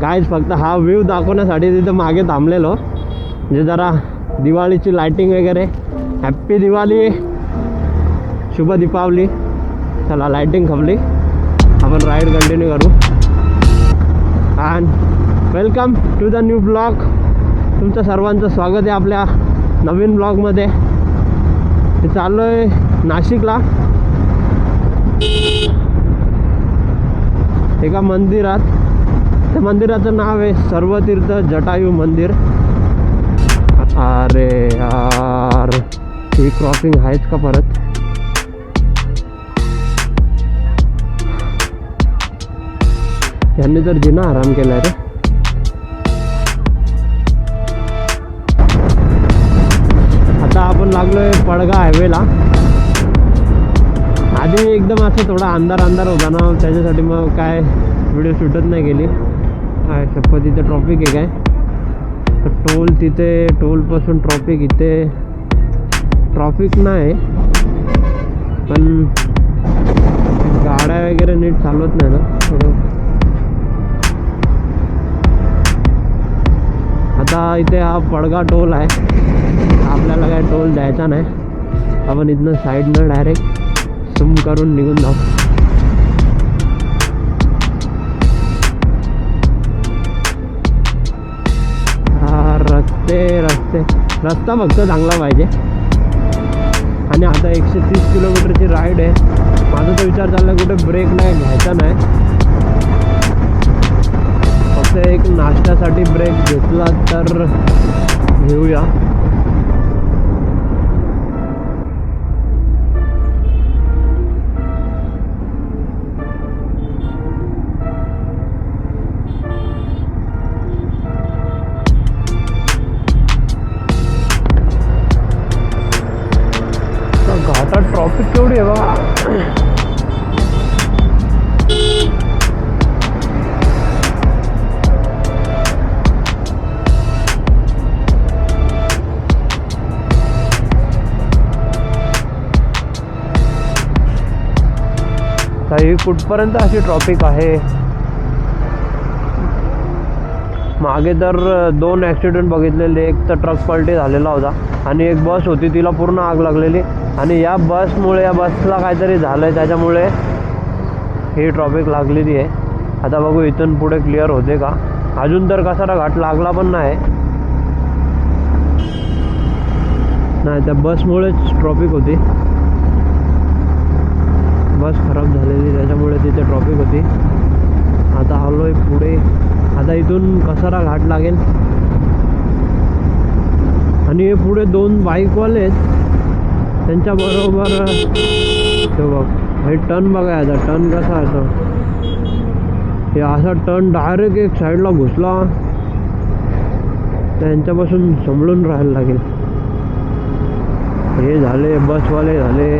कायच फक्त हा व्ह्यू दाखवण्यासाठी तिथं मागे थांबलेलो. म्हणजे जरा दिवाळीची लायटिंग वगैरे. हॅप्पी दिवाळी. शुभ दीपावली. चला लायटिंग खपली. आपण राईड कंटिन्यू करू. आणि welcome to the new blog तुमचं सर्वांचं स्वागत आहे आपल्या नवीन ब्लॉगमध्ये मी चाललो आहे नाशिकला. एका मंदिरात. त्या मंदिराचं नाव आहे सर्वतीर्थ जटायू मंदिर. अरे यार ही क्रॉसिंग आहेच का परत? यांनी तर जिना आराम केलाय रे. आता आपण लागलोय पडगा हायवेला आधी एकदम असं थोडा अंधार अंधार होता ना त्याच्यासाठी मग काय व्हिडिओ शूटच नाही केली. काय शपथ इथे ट्रॉफिक आहे काय? तर टोल तिथे टोलपासून ट्रॉफिक इथे. ट्रॉफिक नाही पण गाड्या वगैरे नीट चालवत नाही ना थोडं. आता इथे हा पडगा टोल आहे. आपल्याला काय टोल द्यायचा नाही. आपण इथनं साईडनं डायरेक्ट सुम करून निघून जाऊ. रस्ते रस्ते रस्ता फक्त चांगला पाहिजे. आणि आता एकशे तीस किलोमीटरची राईड आहे. माझा तर विचार चालला कुठे ब्रेक नाही घ्यायचा नाही. फक्त एक नाश्त्यासाठी ब्रेक घेतला तर घेऊया. ट्रॉफिक केवढी आहे बा? काही कुठपर्यंत अशी ट्रॉफिक आहे? मागे तर दोन ॲक्सिडेंट बघितलेले एक तर ट्रक पलटी झालेला होता आणि एक बस होती तिला पूर्ण आग लागलेली. आणि या बसमुळे या बसला काहीतरी झालं आहे त्याच्यामुळे ही ट्रॉफिक लागलेली आहे. आता बघू इथून पुढे क्लिअर होते का? अजून तर कसारा घाट लागला पण नाही. नाही त्या बसमुळेच ट्रॉफिक होती. बस खराब झालेली त्याच्यामुळे तिथे ट्रॉफिक होती. आता आलो आहे पुढे. आता इथून कसारा घाट लागेल. आणि हे पुढे दोन बाईकवाले आहेत. त्यांच्याबरोबर ते बघ हे टर्न बघा याचा टर्न कसा आहे हे असा टर्न डायरेक्ट एक साईडला घुसला त्यांच्यापासून संभळून राहायला लागेल. हे झाले बसवाले झाले.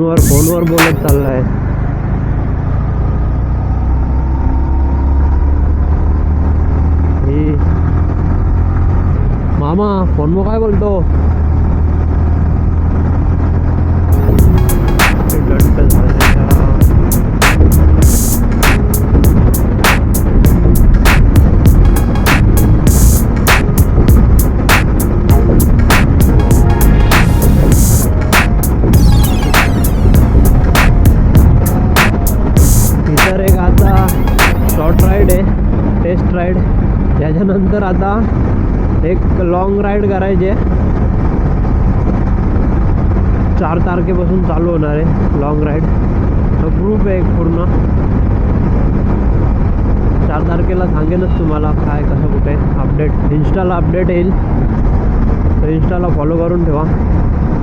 फोनवर फोनवर बोलत चाललाय. मामा फोन मग काय बोलतो? त्यानंतर आता एक लॉंग राईड करायची आहे. चार तारखेपासून चालू होणार आहे लॉंग राईड ग्रुप आहे एक पूर्ण. चार तारखेला सांगेनच तुम्हाला काय कसं कुठे अपडेट इन्स्टाला अपडेट येईल. तर इन्स्टाला फॉलो करून ठेवा.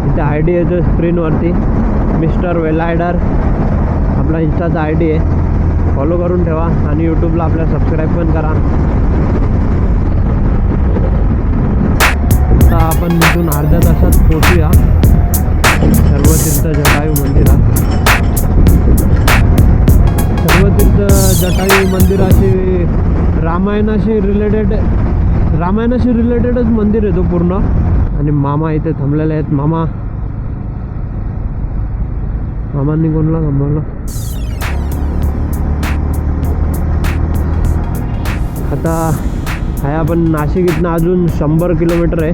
इथे आय डी येतो स्क्रीनवरती मिस्टर वेलायडर आपला इन्स्टाचा आय डी आहे. फॉलो करून ठेवा आणि यूट्यूबला आपल्या सबस्क्राईब पण करा. आता आपण इथून अर्ध्या तासात पोचूया सर्वतीर्थ जटायू मंदिरात. सर्वतीर्थ जटायू मंदिराची रामायणाशी रिलेटेड रामायणाशी रिलेटेडच मंदिर आहे तो पूर्ण. आणि मामा इथे थांबलेले आहेत. मामा. मामांनी कोणला थांबवलं? आता आहे आपण नाशिक इथनं अजून शंभर किलोमीटर आहे.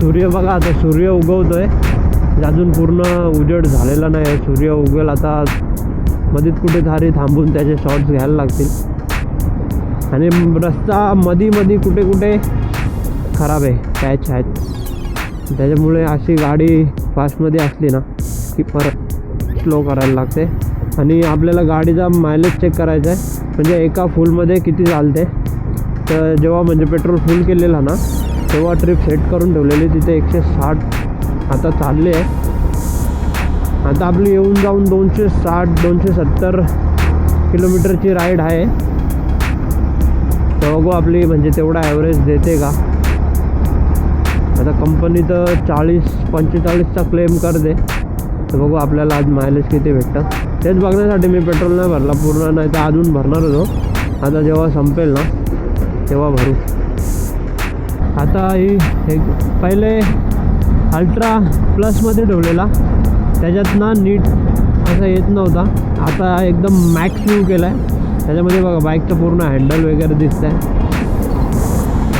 सूर्य बघा आता सूर्य उगवतो आहे म्हणजे अजून पूर्ण उजेड झालेला नाही आहे. सूर्य उगेल आता मध्येच कुठे थारी थांबून त्याचे शॉर्ट्स घ्यायला लागतील. आणि रस्ता मधी मधी कुठे कुठे खराब आहे पॅच आहेत. त्याच्यामुळे अशी गाडी फास्टमध्ये असली ना की परत स्लो करायला लागते. आणि आपल्याला गाडीचा मायलेज चेक करायचा आहे. म्हणजे एका फुलमध्ये किती चालते तर जेव्हा म्हणजे पेट्रोल फुल केलेला ना तेव्हा ट्रिप सेट करून ठेवलेली तिथे एकशे साठ आता चालले आहे. आता आपली येऊन जाऊन दोनशे साठ दोनशे सत्तर किलोमीटरची राईड आहे. तर बघू आपली म्हणजे तेवढा ॲव्हरेज देते का? आता कंपनी तर चाळीस पंचेचाळीसचा क्लेम करते. तर बघू आपल्याला आज मायलेज किती भेटतं. तेच बघण्यासाठी मी पेट्रोल नाही भरला पूर्ण नाही तर अजून भरणार होतो आता जेव्हा संपेल ना तेव्हा भरू. आता ही एक पहिले अल्ट्रा प्लसमध्ये ठेवलेला. त्याच्यात ना नीट असा येत नव्हता. आता एकदम मॅक्स व्यू केला आहे त्याच्यामध्ये बघा बाईकचं पूर्ण हँडल वगैरे दिसत आहे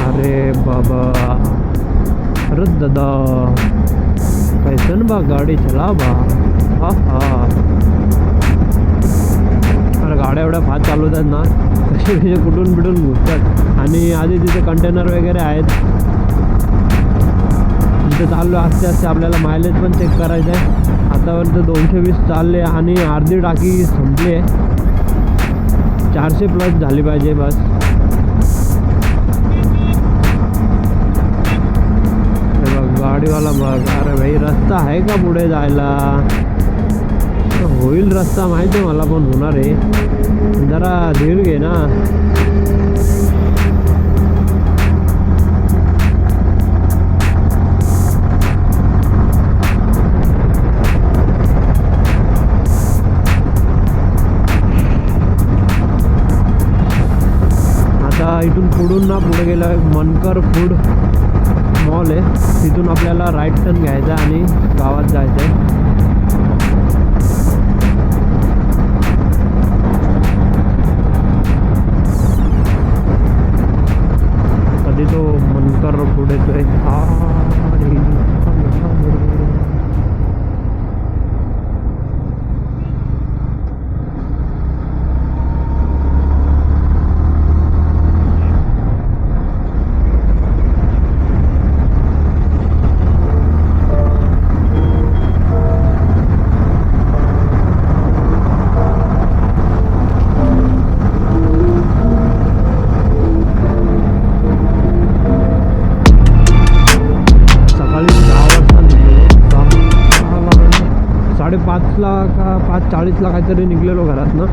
अरे बाबा. अरे दादा. कैसन बा गाडी चला बा. हा हा. गाड्या एवढ्या फास्ट चालवतात ना तसे तसे कुठून बिटून घुसतात. आणि आधी तिथे कंटेनर वगैरे आहेत. तिथे चाललो आस्ते आस्ते आपल्याला मायलेज पण चेक करायचं आहे. आतापर्यंत दोनशे वीस चालले आणि अर्धी टाकी संपली आहे. चारशे प्लस झाली पाहिजे बस. बघ गाडीवाला बघ. अरे भाई रस्ता आहे का पुढे जायला? होईल रस्ता माहिती आहे मला पण होणार आहे. जरा धीर घे ना. आता इथून पुढून ना पुढे गेलं मनकर फूड मॉल आहे. तिथून आपल्याला राईट टर्न घ्यायचा आहे आणि गावात जायचं आहे पुढे येतोय आरे, चाळीसला काहीतरी निघलेलो घरातनं.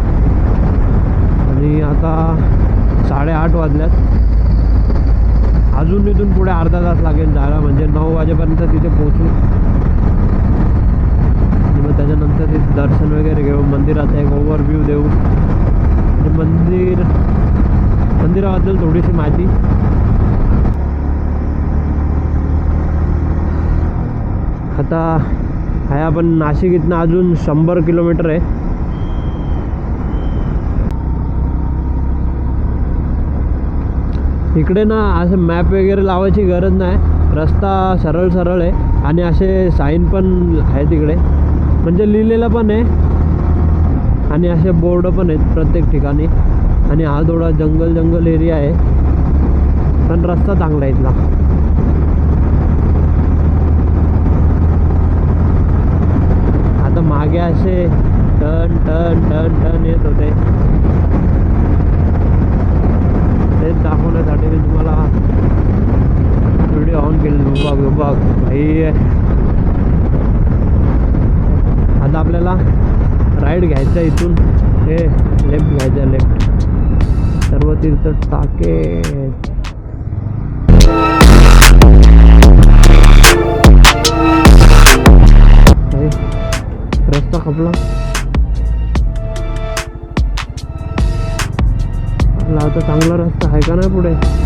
आणि आता साडेआठ वाजल्यात. अजून इथून पुढे अर्धा तास लागेल जायला म्हणजे नऊ वाजेपर्यंत तिथे पोहोचू. मग त्याच्यानंतर तिथे दर्शन वगैरे घेऊ मंदिराचा एक ओव्हरव्ह्यू देऊ. आणि मंदिर मंदिराबद्दल थोडीशी माहिती. आता आहे. आपण नाशिक इथनं अजून शंभर किलोमीटर आहे. इकडे ना असं मॅप वगैरे लावायची गरज नाही. रस्ता सरळ सरळ आहे. आणि असे साईन पण आहेत तिकडे म्हणजे लिहिलेलं पण आहे. आणि असे बोर्ड पण आहेत प्रत्येक ठिकाणी. आणि हा थोडा जंगल जंगल एरिया आहे. पण रस्ता चांगला आहे इथला आता मागे असे टन टन टन टन येत होते. तेच दाखवण्यासाठी मी तुम्हाला व्हिडिओ ऑन केले बघ बघ भाई आता आपल्याला राईड घ्यायचा इथून. हे लेफ्ट घ्यायचं लेफ्ट सर्व तीर्थ टाके takım lan. चांगला रस्ता आहे का नाही पुढे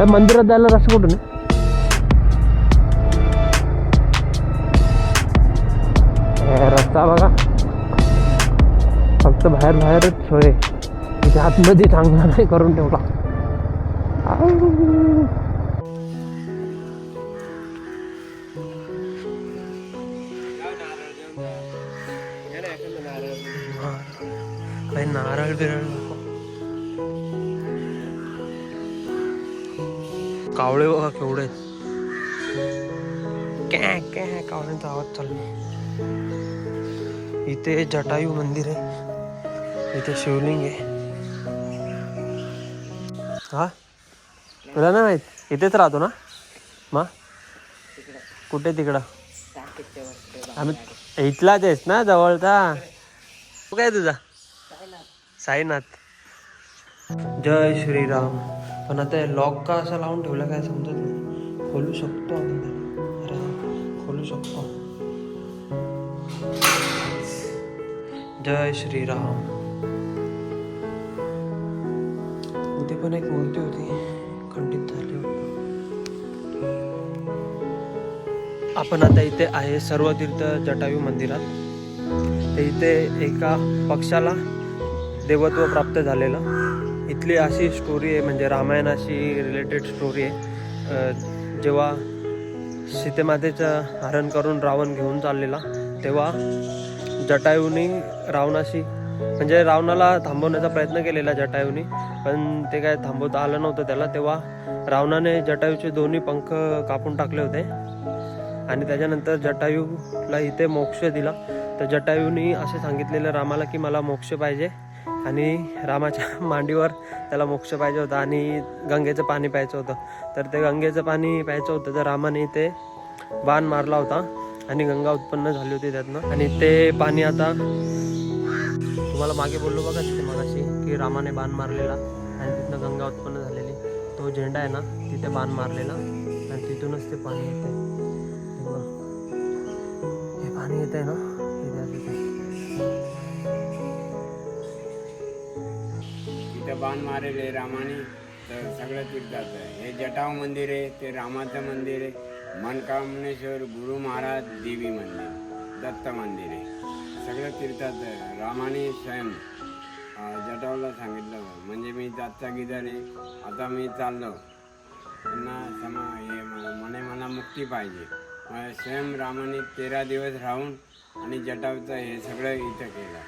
काय मंदिरात जायला रस्ता कुठून आहे? हे रस्ता बघा. फक्त बाहेर बाहेरच सोय तिथे आतमध्ये चांगला नाही करून ठेवला. काही नारळ बिरळ एवढे कॅ कॅ कावळ्यांचा आवाज चालू। इथे जटायू मंदिर आहे इथे शिवलिंग आहे हा? तुला नाही माहीत इथेच राहतो ना? हो मा? कुठे तिकडं? आम्ही इथलाच आहेस ना जवळचा। तू काय तुझा? साईनाथ. जय श्रीराम. पण आता लॉक का असं लावून ठेवलं काय समजत नाही. खोलू शकतो आपण त्याला. खोलू शकतो. जय श्रीराम. इथे पण एक मूर्ती होती. खंडित झाली होती. आपण आता इथे आहे सर्व तीर्थ जटायू मंदिरात. तर इथे एका पक्षाला देवत्व प्राप्त झालेलं. इथली अशी स्टोरी आहे म्हणजे रामायणाशी रिलेटेड स्टोरी आहे. जेव्हा सीतेमातेचं हरण करून रावण घेऊन चाललेला तेव्हा जटायूनी रावणाशी म्हणजे रावणाला थांबवण्याचा प्रयत्न केलेला जटायूनी पण ते काय थांबवता आलं नव्हतं त्याला. तेव्हा रावणाने जटायूचे दोन्ही पंख कापून टाकले होते. आणि त्याच्यानंतर जटायूला इथे मोक्ष दिला. तर जटायूनी असे सांगितलेलं रामाला की मला मोक्ष पाहिजे. आणि रामाच्या मांडीवर त्याला मोक्ष पाहिजे होता आणि गंगेचं पाणी प्यायचं होतं. तर ते गंगेचं पाणी प्यायचं होतं तर रामाने ते बाण मारला होता आणि गंगा उत्पन्न झाली होती त्यातनं. आणि ते पाणी आता तुम्हाला मागे बोललो बघा तिथे मगाशी की रामाने बाण मारलेला आणि तिथनं गंगा उत्पन्न झालेली. तो झेंडा आहे ना तिथे बाण मारलेला आणि तिथूनच ते पाणी येते. हे पाणी येते आहे ना. बाण मारेले रामाने तर सगळं तीर्थात आहे हे जटाव मंदिर आहे ते रामाचं मंदिर आहे. मनकामनेश्वर गुरु महाराज देवी मंदिर दत्त मंदिर आहे. सगळं तीर्थात आहे रामाने स्वयं जटावला सांगितलं. म्हणजे मी जातचा गिदार आहे. आता मी चाललो. त्यांना समा हे म- मने मला मुक्ती पाहिजे. स्वयं रामाने तेरा दिवस राहून आणि जटावचं हे सगळं इथं केलं.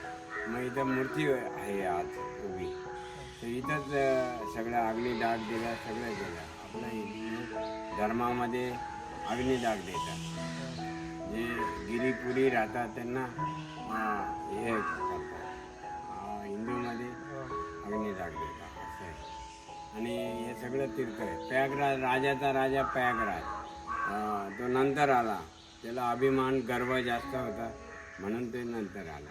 मग इथं मूर्ती आहे आज उभी. तर इथंच अं, सगळं अग्नी डाग दिला सगळं केलं. आपल्या हिंदू धर्मामध्ये अग्नी डाग देतात. जे गिरीपुरी राहतात त्यांना हे करतात. हिंदूमध्ये अग्नी डाग देतात असं आहे. आणि हे सगळं तीर्थ आहे. प्रयागराज राजाचा राजा प्रयागराज. तो नंतर आला. त्याला अभिमान गर्व जास्त होता. म्हणून ते नंतर आला.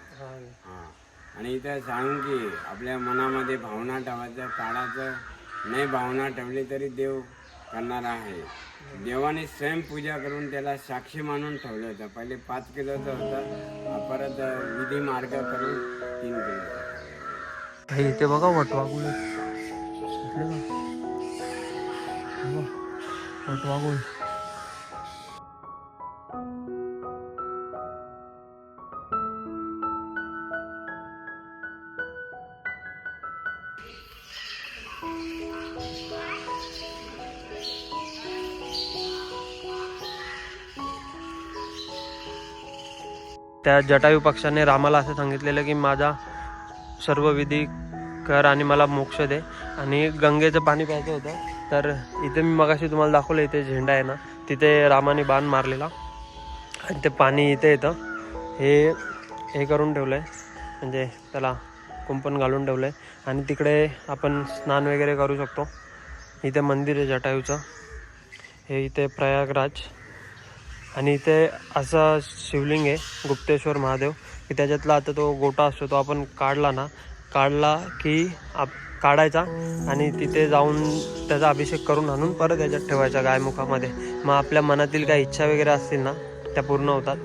हां. आणि इथं सांगून की आपल्या मनामध्ये भावना ठेवायचं काळाचं नाही भावना ठेवली तरी देव करणारा आहे. देवाने स्वयंपूजा करून त्याला साक्षी मानून ठेवलं होतं. पहिले पाच किलोचं होतं परत विधी मार्ग करून तीन किलो. हे इथे बघा वटवागुळ वटवागुळ त्या जटायू पक्षाने रामाला असं सांगितलेलं की माझा सर्व विधी कर आणि मला मोक्ष दे. आणि गंगेचं पाणी प्यायचं होतं. तर इथे मी मगाशी तुम्हाला दाखवलं इथे झेंडा आहे ना तिथे रामाने बाण मारलेला. आणि ते पाणी इथे येतं. हे हे करून ठेवलं आहे म्हणजे त्याला कुंपण घालून ठेवलं आहे आणि तिकडे आपण स्नान वगैरे करू शकतो. इथे मंदिर आहे जटायूचं. हे इथे प्रयागराज. आणि इथे असं शिवलिंग आहे गुप्तेश्वर महादेव. की त्याच्यातला आता तो गोटा असतो तो आपण काढला ना काढला की आप काढायचा आणि तिथे जाऊन त्याचा अभिषेक करून आणून परत त्याच्यात ठेवायचा गायमुखामध्ये. मग आपल्या मनातील काही इच्छा वगैरे असतील ना त्या पूर्ण होतात.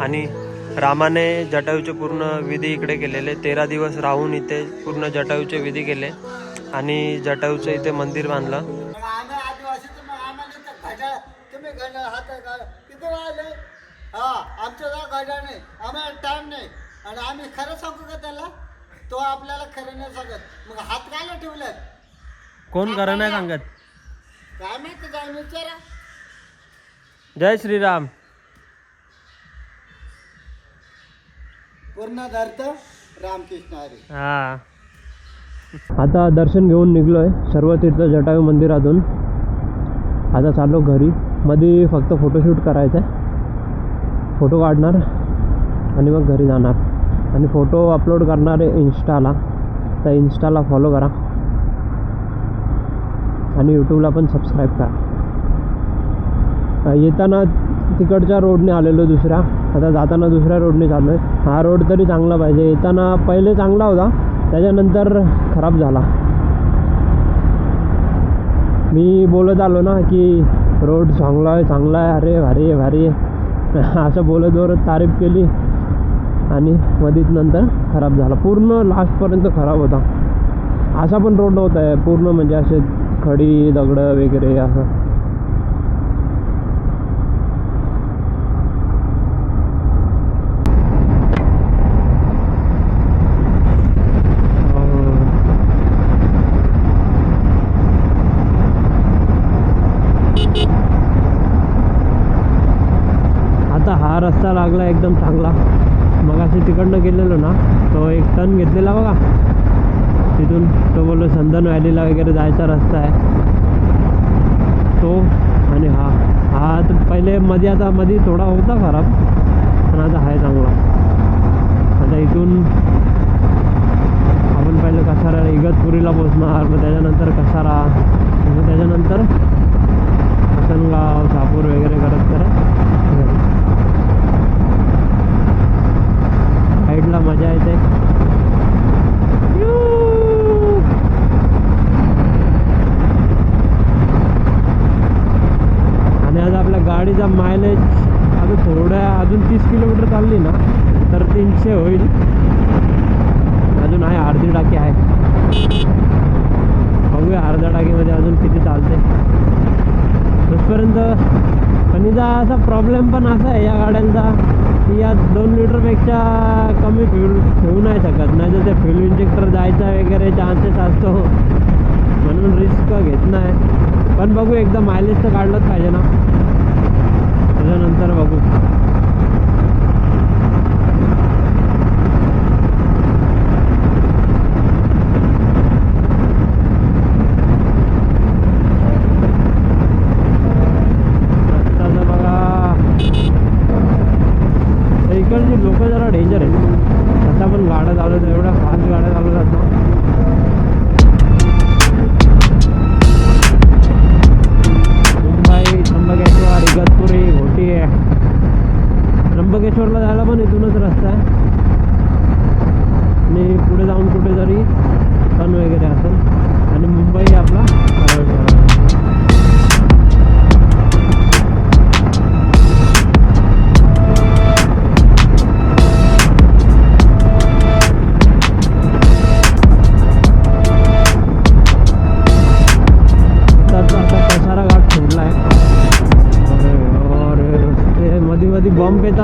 आणि रामाने जटायूचे पूर्ण विधी इकडे केलेले. तेरा दिवस राहून इथे पूर्ण जटायूचे विधी केले. आणि जटायूचं इथे मंदिर बांधलं मग आम्ही आदिवासी तर मग आम्हाला तर घड्याळ तुम्ही घड्याळ हात घा- किती वाजले हा आमच्या घड्याळ नाही आम्हाला टाइम नाही. आणि आम्ही खरं सांगू का त्याला? तो आपल्याला खरं नाही सांगत. मग हात कायला ठेवलेत कोण करा नाही सांगत? काय माहिती काय विचारा. जय श्रीराम. पूर्ण धरत रामकृष्ण हरी. हा. आता दर्शन घेऊन निघलोय सर्व तीर्थ जटायू मंदिरातून. आता चाललो घरी. मध्ये फक्त फोटोशूट करायचं आहे फोटो काढणार आणि मग घरी जाणार. आणि फोटो अपलोड करणार आहे इन्स्टाला. तर इन्स्टाला फॉलो करा. आणि यूट्यूबला पण सबस्क्राईब करा. येताना तिकडच्या रोडने आलेलो दुसऱ्या. आता जाताना दुसऱ्या रोडने चाललो आहे हा रोड तरी चांगला पाहिजे. येताना पहिले चांगला होता. त्याच्यानंतर खराब झाला. मी बोलत आलो ना की रोड चांगला आहे चांगला आहे. अरे भारी आहे भारी आहे. असं बोलत बोलत तारीफ केली आणि मधीच नंतर खराब झाला. पूर्ण लास्टपर्यंत खराब होता. असा पण रोड नव्हता. आहे पूर्ण म्हणजे असे खडी दगडं वगैरे असं आता हा रस्ता लागला एकदम चांगला. मग असे तिकडनं गेलेलो ना तो एक टन घेतलेला बघा. तिथून तो बोललो संदन व्हॅलीला वगैरे जायचा रस्ता आहे. तो आणि हा. हा तर पहिले मध्ये आता मध्ये थोडा होता खराब पण आता आहे चांगला. आता इथून आपण पहिले कसारा इगतपुरीला पोचणार मग त्याच्यानंतर कसारा मग त्याच्यानंतर हसनगाव सापूर वगैरे करत करत. घरी. मजा येते. आणि आज आपल्या गाडीचा मायलेज आता थोड्या अजून तीस किलोमीटर चालली ना तर तीनशे होईल. अजून आहे अर्धी टाकी आहे. बघूया अर्ध्या टाकीमध्ये अजून किती चालते. तोपर्यंत पण हिचा असा प्रॉब्लेम पण असा आहे या गाड्यांचा की या दोन लिटरपेक्षा कमी फ्यूल ठेवू नाही शकत. नाही तर ते फ्यूल इंजेक्टर जायचा वगैरे चान्सेस असतो. म्हणून रिस्क घेत नाही. पण बघू एकदा मायलेज तर काढलंच पाहिजे ना. त्याच्यानंतर बघू.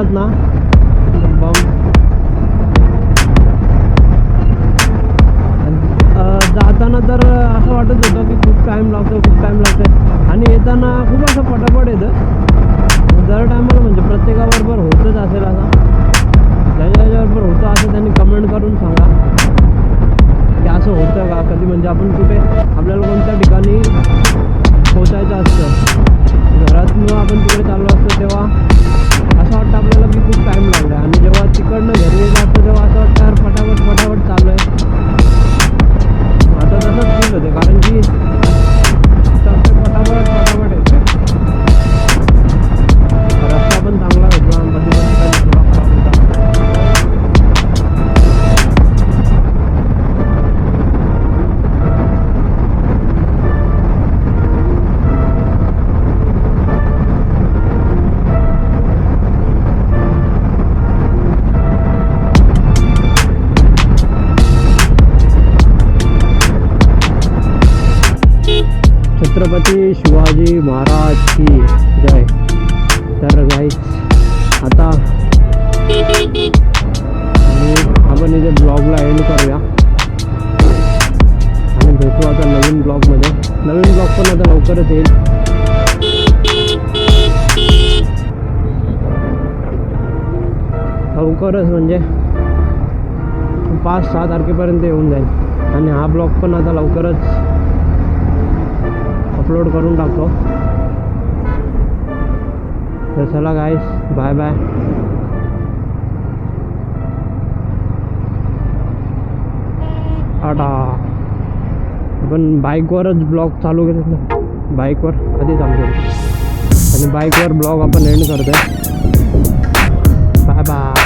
येतात ना. जाताना तर असं वाटत होतं की खूप टाईम लागतो खूप टाईम लागतो आणि येताना खूप असं पटापट येतं. दर टायमाला म्हणजे प्रत्येकाबरोबर होतच असेल असा ज्याच्याबरोबर होतं असं त्यांनी कमेंट करून सांगा. की असं होतं का? कधी म्हणजे आपण कुठे आपल्याला कोणत्या ठिकाणी पोचायचं असतं. घरात आपण तिकडे चाललो असतो तेव्हा असं वाटतं आपल्याला की खूप टाईम लागला आणि जेव्हा तिकडनं घरी जातो तेव्हा असं वाटतं यार फटाफट फटाफट चालू आहे आता तसंच फील होते कारण की फटाफट फटाफट आहे लवकरच म्हणजे पाच सहा तारखेपर्यंत येऊन जाईल. आणि हा ब्लॉग पण आता लवकरच अपलोड करून टाकतो. तर चला गाईस बाय बाय टाटा. आपण बाईकवरच ब्लॉग चालू केलेत ना. बाईकवर कधी चालू आणि बाईकवर ब्लॉग आपण एंड करतोय. Bye bye